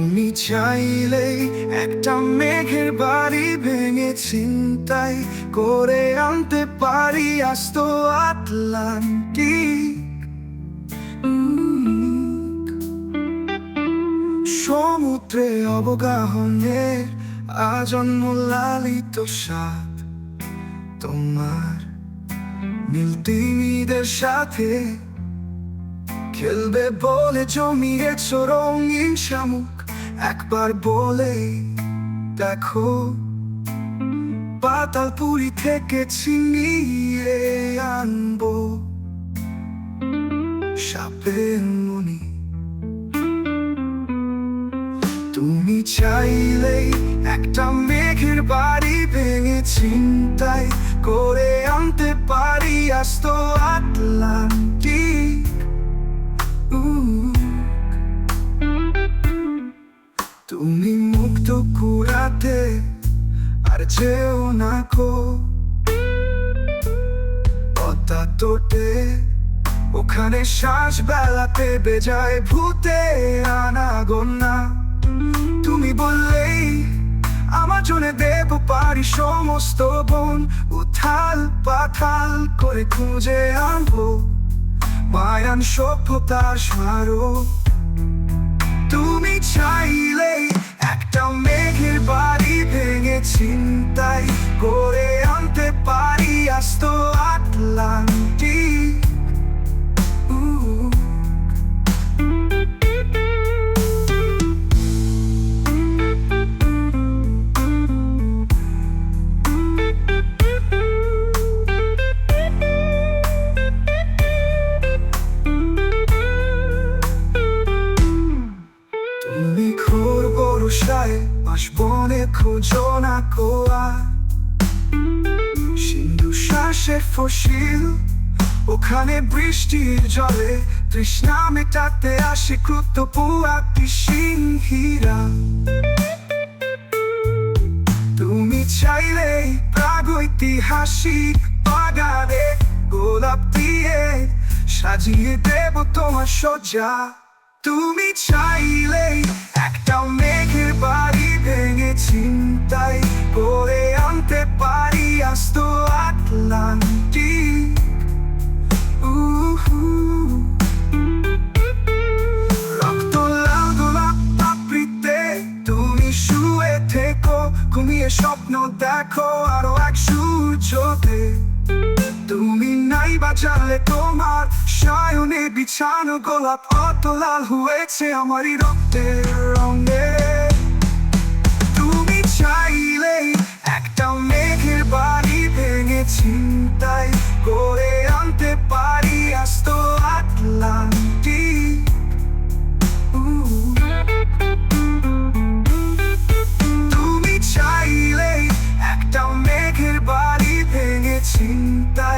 তুমি চাইলেই একটা মেঘের বাড়ি ভেঙে চিন্তাই করে আনতে পারি আস্ত আটলান্টিক। সমুদ্রে অবগাহনের আজন্ম লালিত সাত তোমার নীলতিমিদের সাথে খেলবে বলে জমিয়েছ রঙিন শামুক। একবার বলে দেখো, পাতালপুরি থেকে ছিনিয়ে আনব। সাপের মনি, তুমি চাইলেই একটা মেঘের বাড়ি ভেঙে চিন্তাই করে আনতে পারি আস্ত যেও না পদ্মা তোটে ওখানে শ্বাস বেলাতে বেজায় ভূতে আনাগোনা তুমি বললেই আমার জন্য দেব পারি সমস্ত বন উথাল পাথাল করে খুঁজে আনব মায়ান সভ্যতার স্মারক তুমি চাইলেই একটা মেঘের ঘোর বরসায় বাস বনে খোঁজো না কোয়া। সিন্ধু শ্বাসের ফসিল, ওখানে বৃষ্টির জলে তৃষ্ণা মেটাতে আসে ক্রুত পুয়াতি সিংহীরা তুমি চাইলে প্রাগৈতিহাসিক বাগানে গোলাপ দিয়ে সাজিয়ে দেব তোমার সজ্জা। তুমি চাইলেই তুমি স্বপ্ন দেখো আরও এক সূর্যতে তুমি নাই বাজালে তোমার সায়নে বিছানো গোলাপ অত লাল হয়েছে আমারই রক্তের রঙে তুমি চাইলেই একটা মেঘের cinta.